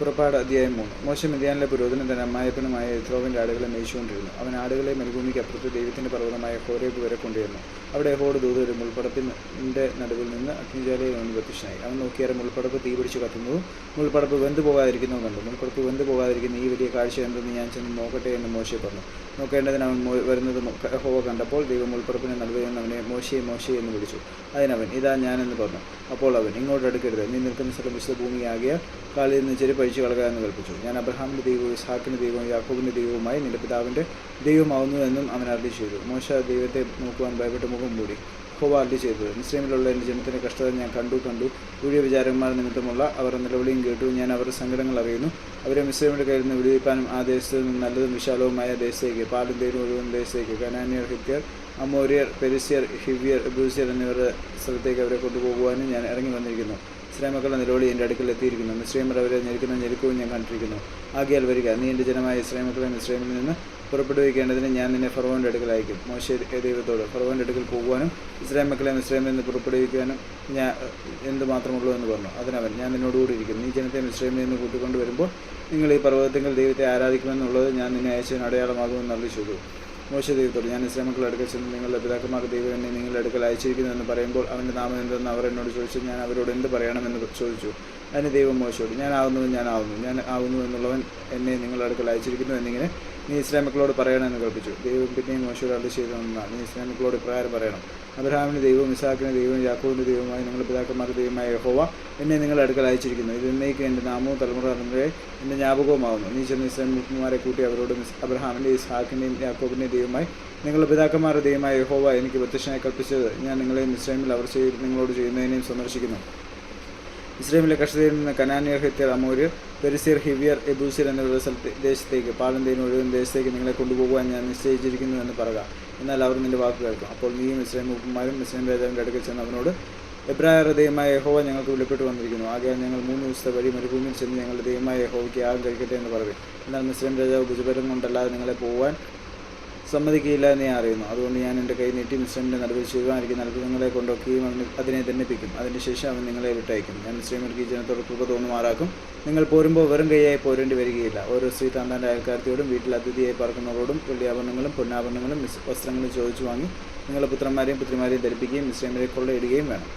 പുറപ്പാട് അധ്യായം മൂന്ന്. മോശ മിതിയാനിലെ പുരോധനം തന്റെ അമ്മായപ്പനുമായ ഇത്രോവിന്റെ ആടുകളെ മേയിച്ചുകൊണ്ടിരുന്നു. അവൻ ആടുകളെ മരുഭൂമിക്ക് അപ്പുറത്ത് ദൈവത്തിന്റെ പർവതമായ ഹോരേബ് വരെ കൊണ്ടുവരുന്നു. അവിടെ ഹോട് ദൂത് ഒരു മുൾപ്പടപ്പിന്റെ നടുവിൽ നിന്ന് അഗ്നിജാലയിൽ നിന്ന് പ്രത്യക്ഷനായി അവൻ നോക്കിയാൽ മുൾപ്പടപ്പ് തീ പിടിച്ച് കത്തുന്നതും മുൾപ്പടപ്പ് വെന്തു പോകാതിരിക്കുന്നതും കണ്ടു മുൾപ്പടപ്പ് വെന്തു പോകാതിരിക്കുന്ന ഈ വലിയ കാഴ്ച എന്തെന്ന് ഞാൻ ചെന്ന് നോക്കട്ടെ എന്ന് മോശയെ പറഞ്ഞു. നോക്കേണ്ടതിന് അവൻ വരുന്നത് ഹോവ കണ്ടപ്പോൾ ദൈവം മുൾപ്പടപ്പിന് നടുവിൽ നിന്ന് അവനെ മോശയെ മോശയെ എന്ന് വിളിച്ചു. അതിനവൻ ഇതാ ഞാനെന്ന് പറഞ്ഞു. അപ്പോൾ അവൻ ഇങ്ങോട്ട് അടുക്കരുത്. നീ നിൽക്കുന്ന സ്ഥലം വിശുദ്ധ ഭൂമിയാകിയ കാലിൽ നിന്ന് ചെരുപ്പ് അഴിച്ചു കളക എന്ന് കൽപ്പിച്ചു. ഞാൻ അബ്രഹാമിന്റെ ദൈവവും ഇസ്ഹാക്കിന്റെ ദൈവവും യാക്കോബിന്റെ ദൈവവുമായി നിന്റെ പിതാവിന്റെ ദൈവമാവുന്നു എന്നും അവൻ അർദ്ധി ചെയ്തു. മോശ ദൈവത്തെ നോക്കുവാൻ ഭയപ്പെട്ട് മുഖം മൂടി. ഹോവ അർദ്ധി ചെയ്തത് മുസ്ലിമിലുള്ള എന്റെ ജനത്തിന്റെ കഷ്ടത ഞാൻ കണ്ടു കണ്ടു. ഊഴിയ വിചാരന്മാർ നിമിത്തമുള്ള അവർ നിലവിളിയും കേട്ടു. ഞാൻ അവരുടെ സങ്കടങ്ങൾ അറിയുന്നു. അവരെ മുസ്ലിമിന്റെ കയ്യിൽ നിന്ന് വിടുവിപ്പാനും ആ ദേശത്ത് നിന്ന് നല്ലതും വിശാലവുമായ ദേശത്തേക്ക് പാലും തേനും ഒഴിവും ദേശത്തേക്ക് കനാനിയർ ഹിത്യർ അമോരിയർ പെരിസിയർ ഹിവിയർ ബ്യൂസിയർ എന്നിവരുടെ സ്ഥലത്തേക്ക് അവരെ കൊണ്ടുപോകുവാനും ഞാൻ ഇറങ്ങി വന്നിരിക്കുന്നു. ഇസ്രായേൽ നിലവിളി എന്റെ അടുക്കൽ എത്തിയിരിക്കുന്നു. മിശ്രൈമർ അവരെ ഞെരുക്കുന്ന ഞെരുക്കവും ഞാൻ കണ്ടിരിക്കുന്നു. ആകിയാൽ വരിക നീ എന്റെ ജനമായ ഇസ്രായേൽ മക്കളെ മിശ്രൈമിൽ നിന്ന് പുറപ്പെടുവിക്കേണ്ടതിന് ഞാൻ നിന്നെ ഫറവോന്റെ അടുക്കൽ അയക്കും. മോശ ദൈവത്തോട് ഫറവോന്റെ അടുക്കൽ പോകുവാനും ഇസ്രായേൽ മക്കളെ മിശ്രൈമിൽ നിന്ന് പുറപ്പെടുവിക്കാനും ഞാൻ എന്ത് മാത്രമുള്ളൂ എന്ന് പറഞ്ഞു. അതിനവൻ ഞാൻ നിന്നോടുകൂടി ഇരിക്കും നീ ജനത്തെ മിശ്രൈമിൽ നിന്ന് കൂട്ടിക്കൊണ്ടുവരുമ്പോൾ നിങ്ങൾ ഈ പർവതത്തിങ്കിൽ ദൈവത്തെ ആരാധിക്കുമെന്നുള്ളത് ഞാൻ നിന്നെ അയച്ചതിന് അടയാളമാകുമെന്ന് അറിയിച്ചു മോശ ദൈവത്തോട് ഞാൻ ഇസ്ലാമക്കൾ അടുക്കൽ ചെന്ന് നിങ്ങളുടെ പിതാക്കന്മാർക്ക് ദൈവം എന്നെ നിങ്ങളുടെ അടുക്കൽ അയച്ചിരിക്കുന്നു എന്ന് പറയുമ്പോൾ അവന്റെ നാമം എന്തെന്ന് അവർ എന്നോട് ചോദിച്ചു. ഞാൻ അവരോട് എന്ത് പറയണമെന്ന് ചോദിച്ചു? അതിന് ദൈവം മോശയോട് ഞാൻ ആവുന്നു ഞാൻ ആവുന്നു ഞാൻ ആവുന്നു എന്നുള്ളവൻ എന്നെ നിങ്ങളുടെ അടുക്കൽ അയച്ചിരിക്കുന്നു എന്നിങ്ങനെ നീ ഇസ്ലാം മക്കളോട് പറയണമെന്ന് കൽപ്പിച്ചു. ദൈവം പിന്നെയും മോശയോട് അത് ചെയ്തു തന്നതാണ് നീ ഇസ്ലാം മക്കളോട് ഇപ്രകാരം പറയണം. അബ്രഹാമിന് ദൈവവും ഇസാഖിന് ദൈവവും യാക്കോവിന്റെ ദൈവമായി നിങ്ങളുടെ പിതാക്കന്മാരുടെ ദൈവമായ യഹോവ എന്നെ നിങ്ങളുടെ അടുക്കൽ അയച്ചിരിക്കുന്നു. ഇത് എന്നേക്ക് എന്റെ നാമവും തലമുറ തലമുറയെ എന്റെ ജ്ഞാപകവുമാകുന്നു നീ ചെന്ന് ഇസ്ലാം മുക്കുമാരെ കൂട്ടി അവരോട് അബ്രഹാമിന്റെ ഇസ്ഹാക്കിന്റെയും യാക്കോബിന്റെയും ദൈവമായി നിങ്ങളുടെ പിതാക്കന്മാരുടെ ദൈവമായ യഹോവ എനിക്ക് പ്രത്യക്ഷനായി കൽപ്പിച്ചത്. ഞാൻ നിങ്ങളെയും ഇസ്ലാമിൽ അവർ ചെയ്ത് നിങ്ങളോട് ചെയ്യുന്നതിനെയും സന്ദർശിക്കുന്നു. ഇസ്രയേലിലെ കർഷകരിൽ നിന്ന് കനാനിയർ ഹിത്യർ അമൂര്യർ പെരിസിയർ ഹിവിയർ എബൂസിർ എന്നിവരുടെ സ്ഥലത്ത് ദേശത്തേക്ക് പാലന്തേനും ഒഴിവൻ ദേശത്തേക്ക് നിങ്ങളെ കൊണ്ടുപോകുവാൻ ഞാൻ നിശ്ചയിച്ചിരിക്കുന്നു എന്ന് പറയുക. എന്നാൽ അവർ നിന്റെ വാക്ക് കേൾക്കും. അപ്പോൾ നീയും ഇസ്രൈം മൂപ്പന്മാരും ഇസ്ലൈം രാജാവിന്റെ അടുക്കൽ ചെന്ന് അവനോട് എബ്രായ ദൈവമായ യഹോവ ഞങ്ങൾക്ക് വിളിപ്പെട്ട് വന്നിരിക്കുന്നു. ആകെ ഞങ്ങൾ മൂന്ന് ദിവസത്തെ വഴി മരുഭൂമിയിൽ ചെന്ന് ഞങ്ങളുടെ ദൈവമായ യഹോവയ്ക്ക് ആകും കഴിക്കട്ടെ എന്ന് പറയും. എന്നാൽ മുസ്ലിം രാജാവ് ഭുജബലം കൊണ്ടല്ലാതെ നിങ്ങളെ പോകാൻ സമ്മതിക്കില്ല എന്ന് ഞാൻ അറിയുന്നു. അതുകൊണ്ട് ഞാൻ എന്റെ കൈ നീട്ടി മിസ്റ്ററിന്റെ നടുവിൽ ചെയ്യുവാനിരിക്കുന്ന നിങ്ങളെ കൊണ്ടുവയ്ക്കുകയും അവന് അതിനെ ദണ്ഡിപ്പിക്കും അതിന് ശേഷം അവൻ നിങ്ങളെ വിട്ടയക്കും. ഞാൻ ഈ ജനത്തോട് കൃപ തോന്നുമാറാക്കും. നിങ്ങൾ പോരുമ്പോൾ വെറും കൈയായി പോരേണ്ടി വരികയില്ല. ഓരോ സ്ത്രീ താന്താന്റെ അയൽക്കാരത്തിയോടും വീട്ടിൽ അതിഥിയായി പറക്കുന്നവരോടും വെള്ളിയാഭരണങ്ങളും പൊന്നാഭരണങ്ങളും വസ്ത്രങ്ങളും ചോദിച്ചു വാങ്ങി നിങ്ങളുടെ പുത്രന്മാരെയും പുത്രിമാരെയും ധരിപ്പിക്കുകയും മിശ്രമിലെ കൊള്ളയിടുകയും വേണം.